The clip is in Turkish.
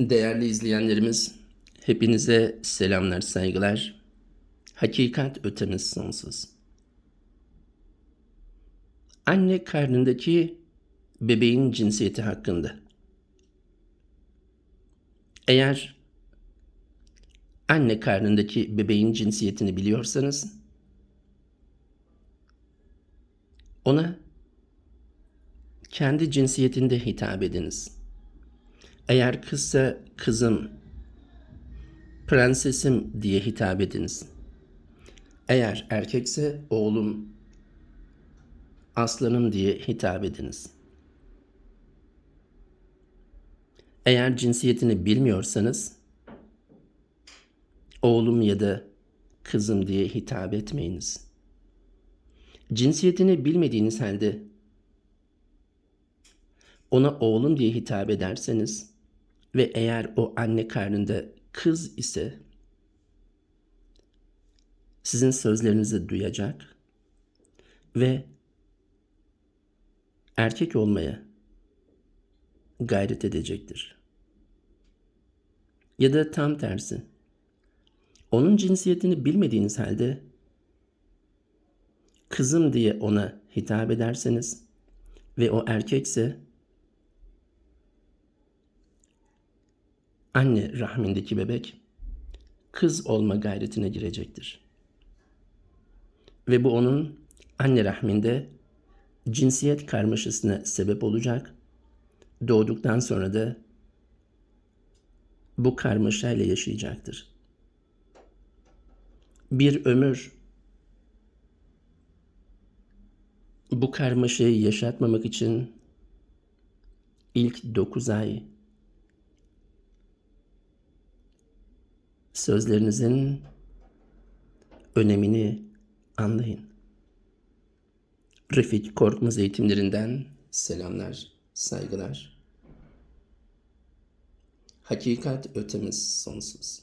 Değerli izleyenlerimiz, hepinize selamlar, saygılar. Hakikat ötemiz sonsuz. Anne karnındaki bebeğin cinsiyeti hakkında. Eğer anne karnındaki bebeğin cinsiyetini biliyorsanız, ona kendi cinsiyetinde hitap ediniz. Eğer kızsa kızım, prensesim diye hitap ediniz. Eğer erkekse oğlum, aslanım diye hitap ediniz. Eğer cinsiyetini bilmiyorsanız, oğlum ya da kızım diye hitap etmeyiniz. Cinsiyetini bilmediğiniz halde ona oğlum diye hitap ederseniz ve eğer o anne karnında kız ise sizin sözlerinizi duyacak ve erkek olmaya gayret edecektir. Ya da tam tersi. Onun cinsiyetini bilmediğiniz halde kızım diye ona hitap ederseniz ve o erkekse anne rahmindeki bebek kız olma gayretine girecektir. Ve bu onun anne rahminde cinsiyet karmaşasına sebep olacak. Doğduktan sonra da bu karmaşayla yaşayacaktır. Bir ömür bu karmaşayı yaşatmamak için ilk 9 ay sözlerinizin önemini anlayın. Refik Korkmaz eğitimlerinden selamlar, saygılar. Hakikat ötemiz sonsuz.